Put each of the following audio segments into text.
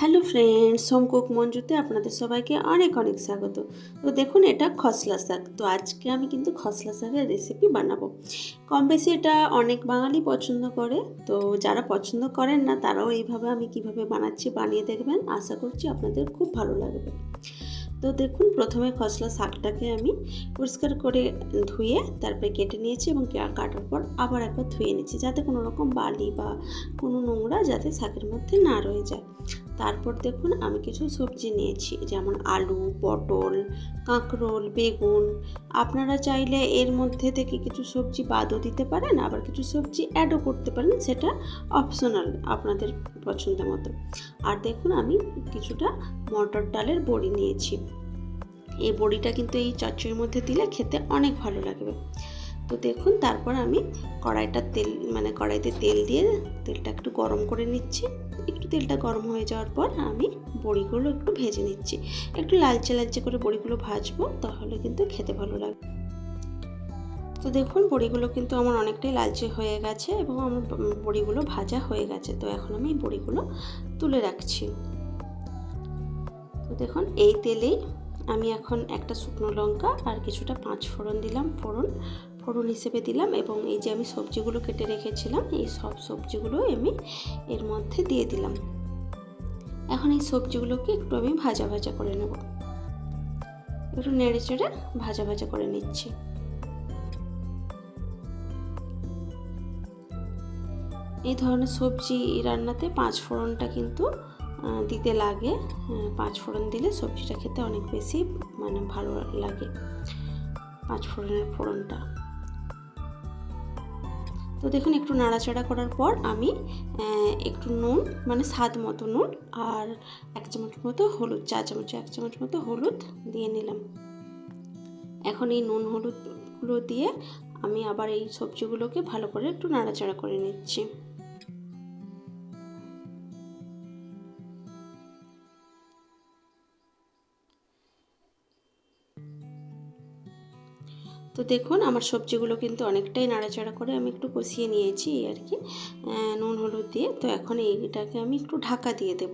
Hello friends সোমকুক মঞ্জুতে আপনাদের সবাইকে অনেক অনেক স্বাগত। তো দেখুন, এটা খসলা শাক। তো আজকে আমি কিন্তু খসলা শাকের রেসিপি বানাবো। কম বেশি এটা অনেক বাঙালি পছন্দ করে। তো যারা পছন্দ করেন না, তারাও এইভাবে আমি কীভাবে বানাচ্ছি বানিয়ে দেখবেন। আশা করছি আপনাদের খুব ভালো লাগবে। তো দেখুন, প্রথমে খসলা শাকটাকে আমি পরিষ্কার করে ধুয়ে তারপরে কেটে নিয়েছি এবং কাটার পর আবার একবার ধুয়ে নিচ্ছি যাতে কোনো রকম বালি বা কোনো নোংরা যাতে শাকের মধ্যে না রয়ে যায়। তারপর দেখুন আমি কিছু সবজি নিয়েছি, যেমন আলু, পটল, কাঁকরোল, বেগুন। আপনারা চাইলে এর মধ্যে থেকে কিছু সবজি বাদও দিতে পারেন, আবার কিছু সবজি অ্যাডও করতে পারেন, সেটা অপশনাল আপনাদের পছন্দ মতো। আর দেখুন আমি কিছুটা মটর ডালের বড়ি নিয়েছি। এই বড়িটা কিন্তু এই চচ্চড়ির মধ্যে দিলে খেতে অনেক ভালো লাগবে। তো দেখুন, তারপর আমি কড়াইটা তেল মানে কড়াইতে তেল দিয়ে তেলটা একটু গরম করে নিচ্ছি। একটু তেলটা গরম হয়ে যাওয়ার পর আমি বড়িগুলো একটু ভেজে নিচ্ছি। একটু লালচে লালচে করে বড়িগুলো ভাজবো, তাহলে কিন্তু খেতে ভালো লাগবে তো দেখুন, বড়িগুলো কিন্তু আমার অনেকটাই লালচে হয়ে গেছে এবং আমার বড়িগুলো ভাজা হয়ে গেছে। তো এখন আমি বড়িগুলো তুলে রাখছি। তো দেখুন, এই তেলেই আমি এখন একটা শুকনো লঙ্কা আর কিছুটা পাঁচ ফোড়ন দিলাম ফোড়ন। ফোড়ন হিসেবে দিলাম এবং এই যে আমি সবজিগুলো কেটে রেখেছিলাম, এই সব সবজিগুলো আমি এর মধ্যে দিয়ে দিলাম। এখন এই সবজিগুলোকে একটু আমি ভাজা ভাজা করে নেব। একটু নেড়ে চেড়ে ভাজা ভাজা করে নিচ্ছি। এই ধরনের সবজি রান্নাতে পাঁচ ফোড়নটা কিন্তু দিতে লাগে। পাঁচ ফোড়ন দিলে সবজিটা খেতে অনেক বেশি মানে ভালো লাগে। পাঁচ ফোড়নের ফোড়নটা। তো দেখুন, একটু নাড়াচাড়া করার পর আমি একটু নুন মানে স্বাদ মতো নুন আর এক চামচ মতো হলুদ চা চামচ, এক চামচ মতো হলুদ দিয়ে নিলাম। এখন এই নুন হলুদগুলো দিয়ে আমি আবার এই সবজিগুলোকে ভালো করে একটু নাড়াচাড়া করে নিচ্ছি। তো দেখুন, আমার সবজিগুলো কিন্তু অনেকটাই নাড়াচাড়া করে আমি একটু কষিয়ে নিয়েছি আর কি নুন, হলুদ দিয়ে। তো এখন এইটাকে আমি একটু ঢাকা দিয়ে দেব।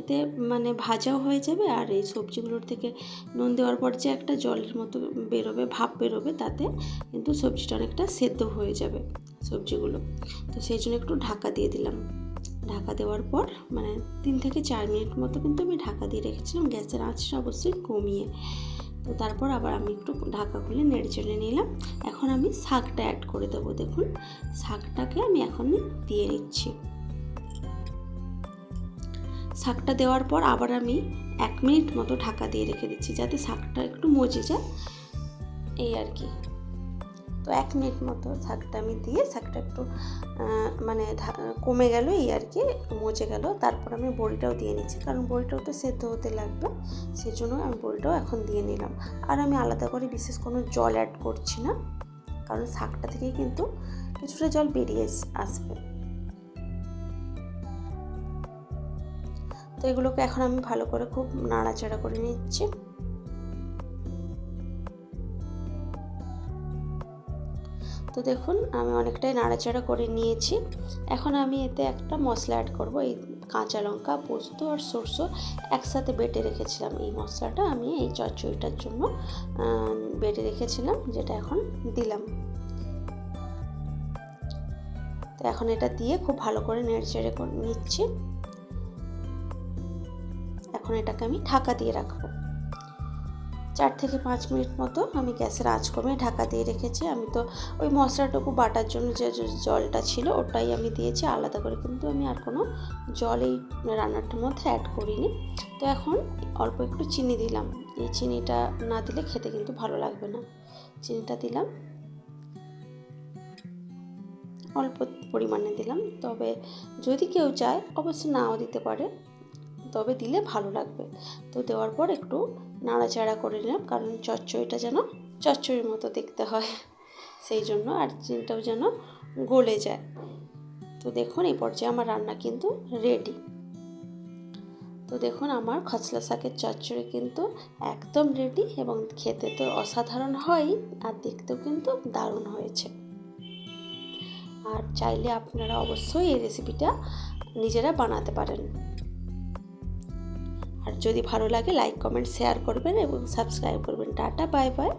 এতে মানে ভাজাও হয়ে যাবে আর এই সবজিগুলোর থেকে নুন দেওয়ার পর যে একটা জলের মতো বেরোবে ভাপ বেরোবে, তাতে কিন্তু সবজিটা অনেকটা সেদ্ধ হয়ে যাবে সবজিগুলো। তো সেই জন্য একটু ঢাকা দিয়ে দিলাম। ঢাকা দেওয়ার পর মানে তিন থেকে চার মিনিট মতো কিন্তু আমি ঢাকা দিয়ে রেখেছিলাম, গ্যাসের আঁচটা অবশ্যই কমিয়ে। তো তারপর আবার আমি একটু ঢাকা খুলে নেড়ে চেড়ে নিলাম। এখন আমি শাকটা অ্যাড করে দেবো, দেখুন। শাকটাকে আমি এখন দিয়ে নিচ্ছি শাকটা দেওয়ার পর আবার আমি এক মিনিট মতো ঢাকা দিয়ে রেখে দিচ্ছি, যাতে শাকটা একটু মজে যায়। এই আর কি। তো এক মিনিট মতো শাকটা আমি দিয়ে শাকটা একটু মানে কমে গেল এই আর কি, মজে গেল। তারপর আমি বড়িটাও দিয়ে নিচ্ছি, কারণ বড়িটাও তো সেদ্ধ হতে লাগবে সেই জন্য আমি বড়িটাও এখন দিয়ে নিলাম। আর আমি আলাদা করে বিশেষ কোনো জল অ্যাড করছি না, কারণ শাকটা থেকেই কিন্তু কিছুটা জল বেরিয়ে আসবে। তো এগুলোকে এখন আমি ভালো করে খুব নাড়াচাড়া করে নিচ্ছি। তো দেখুন, আমি অনেকটাই নাড়াচাড়া করে নিয়েছি। এখন আমি এতে একটা মশলা অ্যাড করব, এই কাঁচা লঙ্কা, পোস্ত আর সরষে একসাথে বেটে রেখেছিলাম। এই মশলাটা আমি এই চচ্চড়িটার জন্য বেটে রেখেছিলাম, যেটা এখন দিলাম। তো এখন এটা দিয়ে খুব ভালো করে নেড়েচেড়ে নিচ্ছি। এখন এটাকে আমি ঢাকা দিয়ে রাখব। চার থেকে পাঁচ মিনিট মতো আমি গ্যাসের আঁচ কমে ঢাকা দিয়ে রেখেছি। আমি তো ওই মশলাটুকু বাটার জন্য যে জলটা ছিল ওটাই আমি দিয়েছি। আলাদা করে কিন্তু আমি আর কোনো জল এই রান্নাটার মধ্যে অ্যাড করিনি। তো এখন অল্প একটু চিনি দিলাম। এই চিনিটা না দিলে খেতে কিন্তু ভালো লাগবে না। চিনিটা দিলাম। অল্প পরিমাণে দিলাম। তবে যদি কেউ চায় অবশ্য নাও দিতে পারে। তবে দিলে ভালো লাগবে। তো দেওয়ার পর একটু নাড়াচাড়া করে নিলাম, কারণ চচ্চড়িটা যেন চচ্চড়ির মতো দেখতে হয়। সেই জন্য আর চিনিটাও যেন গলে যায়। তো দেখুন, এই পর্যায়ে আমার রান্না কিন্তু রেডি তো দেখুন, আমার খসলা শাকের চচ্চড়ি কিন্তু একদম রেডি এবং খেতে তো অসাধারণ হয় আর দেখতেও কিন্তু দারুণ হয়েছে। আর চাইলে আপনারা অবশ্যই এই রেসিপিটা নিজেরা বানাতে পারেন। আর যদি ভালো লাগে লাইক কমেন্ট শেয়ার করবেন এবং সাবস্ক্রাইব করবেন। Tata bye bye